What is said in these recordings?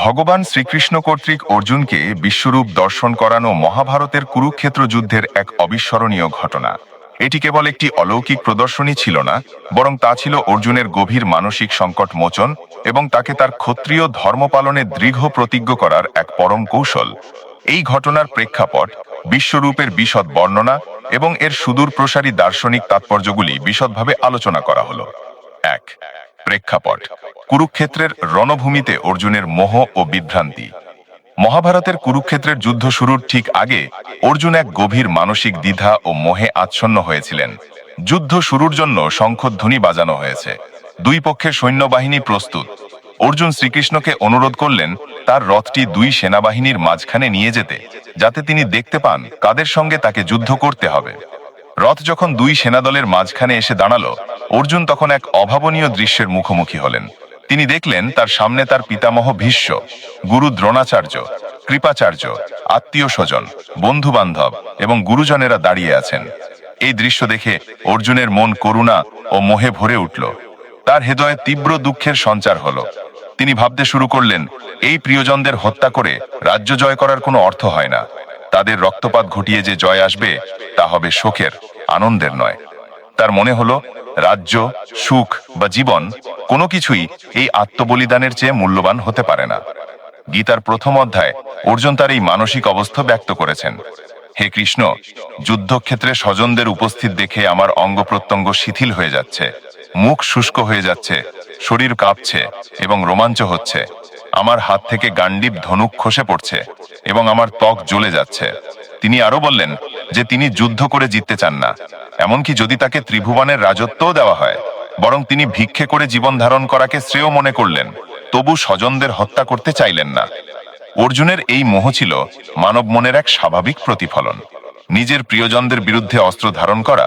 ভগবান শ্রীকৃষ্ণ কর্তৃক অর্জুনকে বিশ্বরূপ দর্শন করানো মহাভারতের কুরুক্ষেত্র যুদ্ধের এক অবিস্মরণীয় ঘটনা। এটি কেবল একটি অলৌকিক প্রদর্শনী ছিল না, বরং তা ছিল অর্জুনের গভীর মানসিক সংকট মোচন এবং তাকে তার ক্ষত্রিয় ধর্ম পালনে দৃঢ় প্রতিজ্ঞ করার এক পরম কৌশল। এই ঘটনার প্রেক্ষাপট বিশ্বরূপের বিশদ বর্ণনা এবং এর সুদূর প্রসারী দার্শনিক তাৎপর্যগুলি বিশদভাবে আলোচনা করা হলো। এক প্রেক্ষাপট। কুরুক্ষেত্রের রণভূমিতে অর্জুনের মোহ ও বিভ্রান্তি। মহাভারতের কুরুক্ষেত্রের যুদ্ধ শুরুর ঠিক আগে অর্জুন এক গভীর মানসিক দ্বিধা ও মোহে আচ্ছন্ন হয়েছিলেন। যুদ্ধ শুরুর জন্য শঙ্খধ্বনি বাজানো হয়েছে। দুই পক্ষের সৈন্যবাহিনী প্রস্তুত। অর্জুন শ্রীকৃষ্ণকে অনুরোধ করলেন তার রথটি দুই সেনাবাহিনীর মাঝখানে নিয়ে যেতে, যাতে তিনি দেখতে পান কাদের সঙ্গে তাকে যুদ্ধ করতে হবে। রথ যখন দুই সেনাদলের মাঝখানে এসে দাঁড়াল, অর্জুন তখন এক অভাবনীয় দৃশ্যের মুখোমুখি হলেন। তিনি দেখলেন তার সামনে তার পিতামহ ভীষ্ম, গুরু দ্রোণাচার্য, কৃপাচার্য, আত্মীয় স্বজন বন্ধু বান্ধব এবং গুরুজনেরা দাঁড়িয়ে আছেন। এই দৃশ্য দেখে অর্জুনের মন করুণা ও মোহে ভরে উঠল। তার হৃদয়ে তীব্র দুঃখের সঞ্চার হল। তিনি ভাবতে শুরু করলেন, এই প্রিয়জনদের হত্যা করে রাজ্য জয় করার কোনো অর্থ হয় না। তাদের রক্তপাত ঘটিয়ে যে জয় আসবে, তা হবে শোকের, আনন্দের নয়। তার মনে হলো, রাজ্য, সুখ বা জীবন কোনো কিছুই এই আত্মবলিদানের চেয়ে মূল্যবান হতে পারে না। গীতার প্রথম অধ্যায় অর্জুন তার এই মানসিক অবস্থা ব্যক্ত করেছেন। হে কৃষ্ণ, যুদ্ধক্ষেত্রে স্বজনদের উপস্থিত দেখে আমার অঙ্গ প্রত্যঙ্গ শিথিল হয়ে যাচ্ছে। মুখ শুষ্ক হয়ে যাচ্ছে, শরীর কাঁপছে এবং রোমাঞ্চ হচ্ছে। আমার হাত থেকে গান্ডীব ধনুক খসে পড়ছে এবং আমার ত্বক জ্বলে যাচ্ছে। তিনি আরও বললেন যে তিনি যুদ্ধ করে জিততে চান না, এমনকি যদি তাকে ত্রিভুবনের রাজত্বও দেওয়া হয়, বরং তিনি ভিক্ষে করে জীবন ধারণ করাকে শ্রেয় মনে করলেন, তবু স্বজনদের হত্যা করতে চাইলেন না। অর্জুনের এই মোহ ছিল মানব মনের এক স্বাভাবিক প্রতিফলন। নিজের প্রিয়জনদের বিরুদ্ধে অস্ত্র ধারণ করা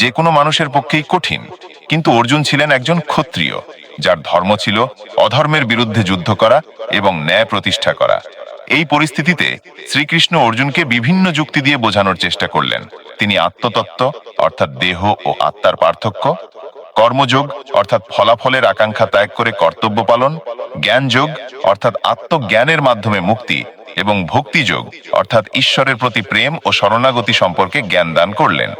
যে কোনো মানুষের পক্ষেই কঠিন, কিন্তু অর্জুন ছিলেন একজন ক্ষত্রিয়। যার ধর্ম ছিল অধর্মের বিরুদ্ধে যুদ্ধ করা এবং ন্যায় প্রতিষ্ঠা করা। এই পরিস্থিতিতে শ্রীকৃষ্ণ অর্জুনকে বিভিন্ন যুক্তি দিয়ে বোঝানোর চেষ্টা করলেন। তিনি আত্মতত্ত্ব, অর্থাৎ দেহ ও আত্মার পার্থক্য, কর্মযোগ, অর্থাৎ ফলাফলের আকাঙ্ক্ষা ত্যাগ করে কর্তব্য পালন, জ্ঞানযোগ, অর্থাৎ আত্মজ্ঞানের মাধ্যমে মুক্তি এবং ভক্তিযোগ, অর্থাৎ ঈশ্বরের প্রতি প্রেম ও শরণাগতি সম্পর্কে জ্ঞান দান করলেন।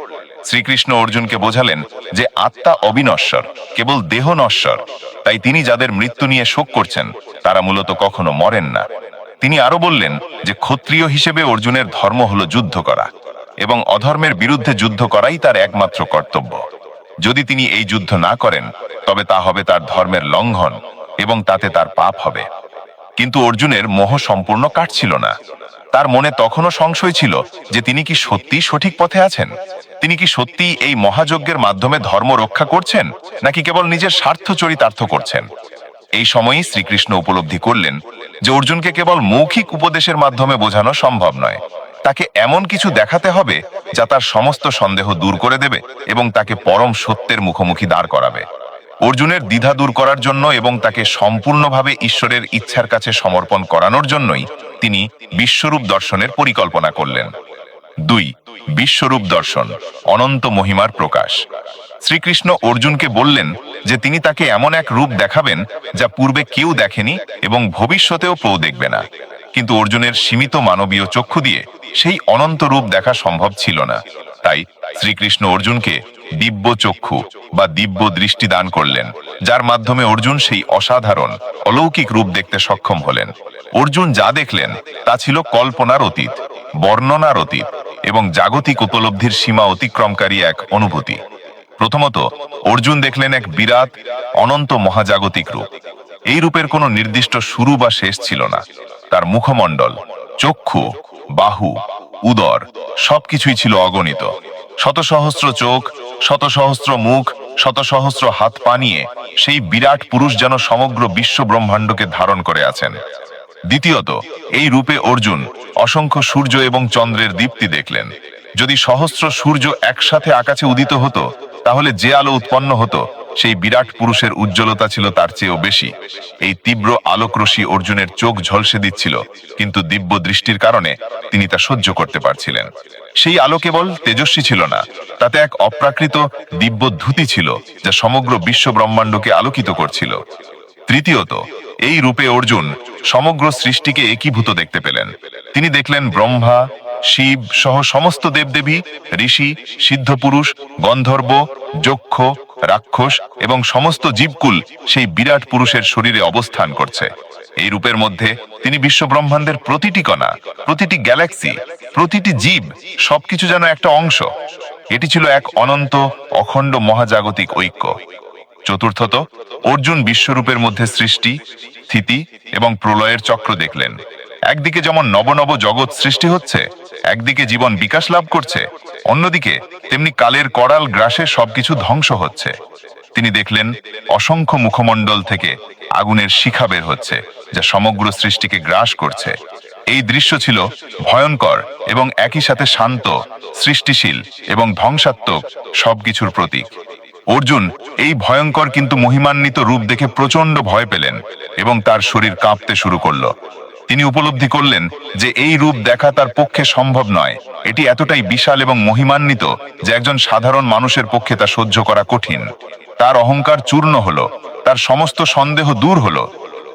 শ্রীকৃষ্ণ অর্জুনকে বোঝালেন যে আত্মা অবিনশ্বর, কেবল দেহ নশ্বর। তাই তিনি যাদের মৃত্যু নিয়ে শোক করছেন, তারা মূলত কখনো মরেন না। তিনি আরও বললেন যে ক্ষত্রিয় হিসেবে অর্জুনের ধর্ম হলো যুদ্ধ করা এবং অধর্মের বিরুদ্ধে যুদ্ধ করাই তার একমাত্র কর্তব্য। যদি তিনি এই যুদ্ধ না করেন, তবে তা হবে তার ধর্মের লঙ্ঘন এবং তাতে তার পাপ হবে। কিন্তু অর্জুনের মোহ সম্পূর্ণ কাটছিল না। তার মনে তখনও সংশয় ছিল যে তিনি কি সত্যি সঠিক পথে আছেন? তিনি কি সত্যি এই মহাযজ্ঞের মাধ্যমে ধর্ম রক্ষা করছেন, নাকি কেবল নিজের স্বার্থ চরিতার্থ করছেন? এই সময়ই শ্রীকৃষ্ণ উপলব্ধি করলেন যে অর্জুনকে কেবল মৌখিক উপদেশের মাধ্যমে বোঝানো সম্ভব নয়। তাকে এমন কিছু দেখাতে হবে যা তার সমস্ত সন্দেহ দূর করে দেবে এবং তাকে পরম সত্যের মুখোমুখি দাঁড় করাবে। অর্জুনের দ্বিধা দূর করার জন্য এবং তাকে সম্পূর্ণভাবে ঈশ্বরের ইচ্ছার কাছে সমর্পণ করানোর জন্যই তিনি বিশ্বরূপ দর্শনের পরিকল্পনা করলেন। দুই, বিশ্বরূপ দর্শন, অনন্ত মহিমার প্রকাশ। শ্রীকৃষ্ণ অর্জুনকে বললেন যে তিনি তাকে এমন এক রূপ দেখাবেন যা পূর্বে কেউ দেখেনি এবং ভবিষ্যতেও কেউ দেখবে না। কিন্তু অর্জুনের সীমিত মানবীয় চক্ষু দিয়ে সেই অনন্ত রূপ দেখা সম্ভব ছিল না। তাই শ্রীকৃষ্ণ অর্জুনকে দিব্য চক্ষু বা দিব্য দৃষ্টি দান করলেন, যার মাধ্যমে অর্জুন সেই অসাধারণ, অলৌকিক রূপ দেখতে সক্ষম হলেন। অর্জুন যা দেখলেন, তা ছিল কল্পনার অতীত, বর্ণনার অতীত এবং জাগতিক উপলব্ধির সীমা অতিক্রমকারী এক অনুভূতি। প্রথমত, অর্জুন দেখলেন এক বিরাট, অনন্ত মহাজাগতিক রূপ। এই রূপের কোনো নির্দিষ্ট শুরু বা শেষ ছিল না। তার মুখমণ্ডল, চক্ষু, বাহু, উদর, সবকিছুই ছিল অগণিত। শত সহস্র চোখ শত সহস্র মুখ শত সহস্র হাত পা নিয়ে সেই বিরাট পুরুষ যেন সমগ্র বিশ্ব ব্রহ্মাণ্ডকে ধারণ করে আছেন। দ্বিতীয়ত, এই রূপে অর্জুন অসংখ্য সূর্য এবং চন্দ্রের দীপ্তি দেখলেন। যদি সহস্র সূর্য একসাথে আকাশে উদিত হতো, তাহলে যে আলো উৎপন্ন হতো সেই বিরাট পুরুষের উজ্জ্বলতা ছিল তার চেয়েও বেশি। এই তীব্র আলোকরশ্মি অর্জুনের চোখ ঝলসে দিচ্ছিল, কিন্তু দিব্য দৃষ্টির কারণে তিনি তা সহ্য করতে পারছিলেন। সেই আলো কেবল তেজস্বী ছিল না, তাতে এক অপ্রাকৃত দিব্য ধুতি ছিল, যা সমগ্র বিশ্ব ব্রহ্মাণ্ডকে আলোকিত করছিল। তৃতীয়ত, এই রূপে অর্জুন সমগ্র সৃষ্টিকে একীভূত দেখতে পেলেন। তিনি দেখলেন ব্রহ্মা শিব সহ সমস্ত দেবদেবী, ঋষি সিদ্ধপুরুষ গন্ধর্ব, যক্ষ, রাক্ষস এবং সমস্ত জীবকুল সেই বিরাট পুরুষের শরীরে অবস্থান করছে। এই রূপের মধ্যে তিনি বিশ্ব ব্রহ্মাণ্ডের প্রতিটি কণা, প্রতিটি গ্যালাক্সি, প্রতিটি জীব সবকিছু যেন একটা অংশ। এটি ছিল এক অনন্ত, অখণ্ড মহাজাগতিক ঐক্য। চতুর্থত, অর্জুন বিশ্বরূপের মধ্যে সৃষ্টি স্থিতি এবং প্রলয়ের চক্র দেখলেন। একদিকে যেমন নব নব জগৎ সৃষ্টি হচ্ছে, একদিকে জীবন বিকাশ লাভ করছে, অন্যদিকে তেমনি কালের করাল গ্রাসে সবকিছু ধ্বংস হচ্ছে। তিনি দেখলেন অসংখ্য মুখমণ্ডল থেকে আগুনের শিখা বের হচ্ছে, যা সমগ্র সৃষ্টিকে গ্রাস করছে। এই দৃশ্য ছিল ভয়ঙ্কর এবং একই সাথে শান্ত, সৃষ্টিশীল এবং ধ্বংসাত্মক সবকিছুর প্রতীক। অর্জুন এই ভয়ঙ্কর কিন্তু মহিমান্বিত রূপ দেখে প্রচণ্ড ভয় পেলেন এবং তার শরীর কাঁপতে শুরু করল। তিনি উপলব্ধি করলেন যে এই রূপ দেখা তার পক্ষে সম্ভব নয়। এটি এতটাই বিশাল এবং মহিমান্বিত যে একজন সাধারণ মানুষের পক্ষে তা সহ্য করা কঠিন। তার অহংকার চূর্ণ হল, তার সমস্ত সন্দেহ দূর হল।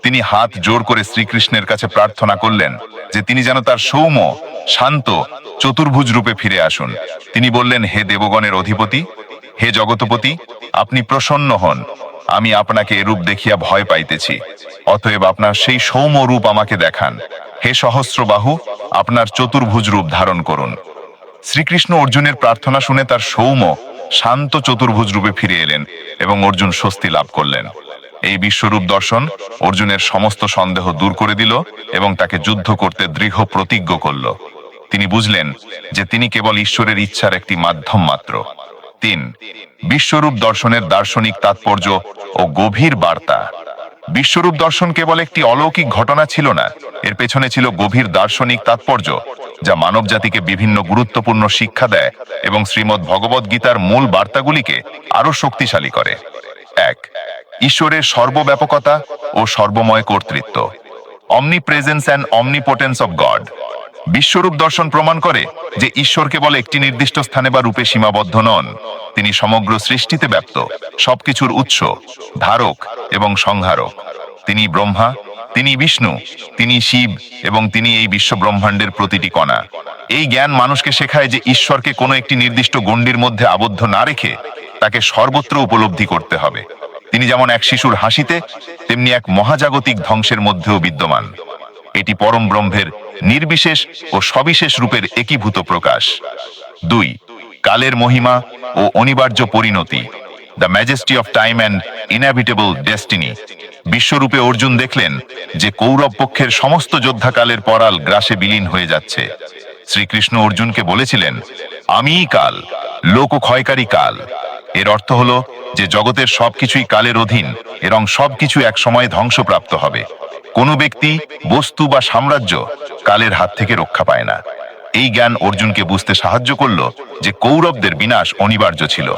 তিনি হাত জোর করে শ্রীকৃষ্ণের কাছে প্রার্থনা করলেন যে তিনি যেন তার সৌম্য, শান্ত, চতুর্ভুজ রূপে ফিরে আসুন। তিনি বললেন, হে দেবগণের অধিপতি, হে জগতপতি, আপনি প্রসন্ন হন। আমি আপনাকে এরূপ দেখিয়া ভয় পাইতেছি। অতএব আপনার সেই সৌম্য রূপ আমাকে দেখান। হে সহস্রবাহু, আপনার চতুর্ভুজ রূপ ধারণ করুন। শ্রীকৃষ্ণ অর্জুনের প্রার্থনা শুনে তার সৌম্য শান্ত চতুর্ভুজ রূপে ফিরে এলেন এবং অর্জুন স্বস্তি লাভ করলেন। এই বিশ্বরূপ দর্শন অর্জুনের সমস্ত সন্দেহ দূর করে দিল এবং তাকে যুদ্ধ করতে দৃঢ় প্রতিজ্ঞ করল। তিনি বুঝলেন যে তিনি কেবল ঈশ্বরের ইচ্ছার একটি মাধ্যম মাত্র। তিন, বিশ্বরূপ দর্শনের দার্শনিক তাৎপর্য ও গভীর বার্তা। বিশ্বরূপ দর্শন কেবল একটি অলৌকিক ঘটনা ছিল না, এর পেছনে ছিল গভীর দার্শনিক তাৎপর্য, যা মানব জাতিকে বিভিন্ন গুরুত্বপূর্ণ শিক্ষা দেয় এবং শ্রীমদ্ ভগবদ গীতার মূল বার্তাগুলিকে আরও শক্তিশালী করে। এক, ঈশ্বরের সর্বব্যাপকতা ও সর্বময় কর্তৃত্ব। Omnipresence and omnipotence of God বিশ্বরূপ দর্শন প্রমাণ করে যে ঈশ্বর কেবল একটি নির্দিষ্ট স্থানে বা রূপে সীমাবদ্ধ নন। তিনি সমগ্র সৃষ্টিতে ব্যপ্ত সবকিছুর উৎস, ধারক এবং সংহারক। তিনি ব্রহ্মা, তিনি বিষ্ণু, তিনি শিব এবং তিনি এই বিশ্ব ব্রহ্মাণ্ডের প্রতিটি কণা। এই জ্ঞান মানুষকে শেখায় যে ঈশ্বরকে কোনো একটি নির্দিষ্ট গণ্ডির মধ্যে আবদ্ধ না রেখে তাকে সর্বত্র উপলব্ধি করতে হবে। তিনি যেমন এক শিশুর হাসিতে, তেমনি এক মহাজাগতিক ধ্বংসের মধ্যেও বিদ্যমান। এটি পরম ব্রহ্মের নির্বিশেষ ও সবিশেষ রূপের একীভূত প্রকাশ। দুই, কালের মহিমা ও অনিবার্য পরিণতি the majesty of time and inhabitable destiny বিশ্বরূপে Arjun দেখলেন যে কৌরব পক্ষের সমস্ত যোদ্ধাকালের পরাল গ্রাসে বিলীন হয়ে যাচ্ছে। শ্রীকৃষ্ণ অর্জুনকে বলেছিলেন, আমিই কাল লোক ক্ষয়কারী কাল। এর অর্থ হলো যে জগতের সবকিছুই কালের অধীন এবং সবকিছু এক সময় ধ্বংসপ্রাপ্ত হবে। কোনো ব্যক্তি, বস্তু বা সাম্রাজ্য কালের হাত থেকে রক্ষা পায় না। এই জ্ঞান অর্জুনকে বুঝতে সাহায্য করল যে কৌরবদের বিনাশ অনিবার্য ছিল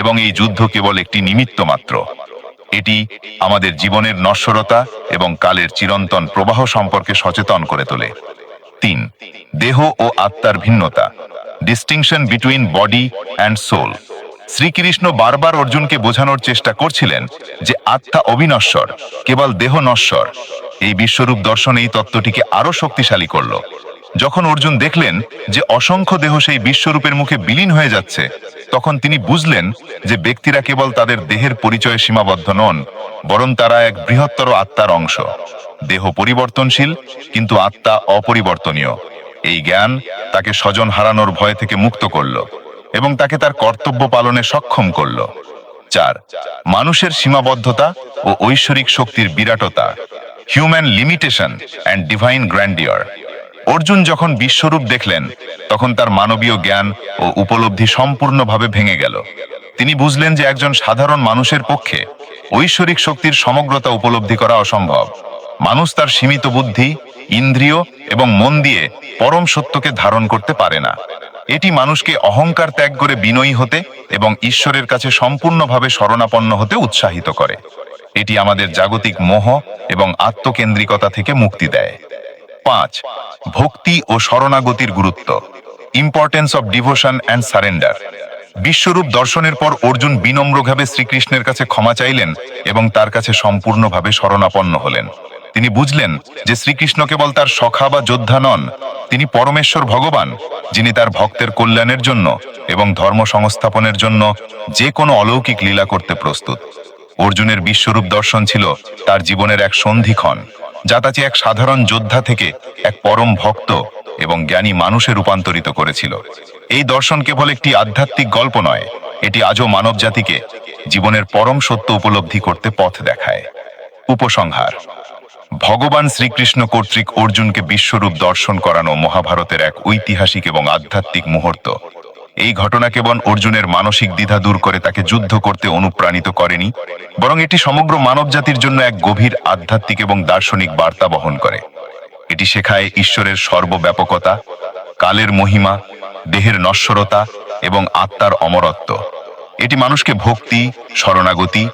এবং এই যুদ্ধ কেবল একটি নিমিত্ত মাত্র। এটি আমাদের জীবনের নশ্বরতা এবং কালের চিরন্তন প্রবাহ সম্পর্কে সচেতন করে তোলে। তিন, দেহ ও আত্মার ভিন্নতা distinction between body and soul Srikrishna বারবার অর্জুনকে বোঝানোর চেষ্টা করছিলেন যে আত্মা অবিনশ্বর, কেবল দেহ নশ্বর। এই বিশ্বরূপ দর্শন এই তত্ত্বটিকে আরও শক্তিশালী করল। যখন অর্জুন দেখলেন যে অসংখ্য দেহ সেই বিশ্বরূপের মুখে বিলীন হয়ে যাচ্ছে, তখন তিনি বুঝলেন যে ব্যক্তিরা কেবল তাদের দেহের পরিচয়ে সীমাবদ্ধ নন, বরং তারা এক বৃহত্তর আত্মার অংশ। দেহ পরিবর্তনশীল, কিন্তু আত্মা অপরিবর্তনীয়। এই জ্ঞান তাকে স্বজন হারানোর ভয় থেকে মুক্ত করল। এবং তাকে তার কর্তব্য পালনে সক্ষম করল। চার, মানুষের সীমাবদ্ধতা ও ঐশ্বরিক শক্তির বিরাটতা human limitation and divine grandeur Arjun যখন বিশ্বরূপ দেখলেন, তখন তার মানবীয় জ্ঞান ও উপলব্ধি সম্পূর্ণভাবে ভেঙে গেল। তিনি বুঝলেন যে একজন সাধারণ মানুষের পক্ষে ঐশ্বরিক শক্তির সমগ্রতা উপলব্ধি করা অসম্ভব। মানুষ তার সীমিত বুদ্ধি, ইন্দ্রিয় এবং মন দিয়ে পরম সত্যকে ধারণ করতে পারে না। এটি মানুষকে অহংকার ত্যাগ করে বিনয়ী হতে এবং ঈশ্বরের কাছে সম্পূর্ণভাবে শরণাপন্ন হতে উৎসাহিত করে। এটি আমাদের জাগতিক মোহ এবং আত্মকেন্দ্রিকতা থেকে মুক্তি দেয়। পাঁচ, ভক্তি ও শরণাগতির গুরুত্ব। Importance of devotion and surrender. বিশ্বরূপ দর্শনের পর অর্জুন বিনম্রভাবে শ্রীকৃষ্ণের কাছে ক্ষমা চাইলেন এবং তার কাছে সম্পূর্ণভাবে শরণাপন্ন হলেন। তিনি বুঝলেন যে শ্রীকৃষ্ণ কেবল তার সখা বা যোদ্ধা নন, তিনি পরমেশ্বর ভগবান, যিনি তার ভক্তের কল্যাণের জন্য এবং ধর্ম সংস্থাপনের জন্য যে কোনো অলৌকিক লীলা করতে প্রস্তুত। অর্জুনের বিশ্বরূপ দর্শন ছিল তার জীবনের এক সন্ধিক্ষণ, যা তাকে এক সাধারণ যোদ্ধা থেকে এক পরম ভক্ত এবং জ্ঞানী মানুষে রূপান্তরিত করেছিল। এই দর্শন কেবল একটি আধ্যাত্মিক গল্প নয়, এটি আজও মানব জাতিকে জীবনের পরম সত্য উপলব্ধি করতে পথ দেখায়। উপসংহার। ভগবান শ্রীকৃষ্ণ কর্তৃক অর্জুনকে বিশ্বরূপ দর্শন করানো মহাভারতের এক ঐতিহাসিক এবং আধ্যাত্মিক মুহূর্ত। এই ঘটনা কেবল অর্জুনের মানসিক দ্বিধা দূর করে তাকে যুদ্ধ করতে অনুপ্রাণিত করেনি, বরং এটি সমগ্র মানবজাতির জন্য এক গভীর আধ্যাত্মিক এবং দার্শনিক বার্তা বহন করে। এটি শেখায় ঈশ্বরের সর্বব্যাপকতা, কালের মহিমা, দেহের নশ্বরতা এবং আত্মার অমরত্ব। এটি মানুষকে ভক্তি, শরণাগতি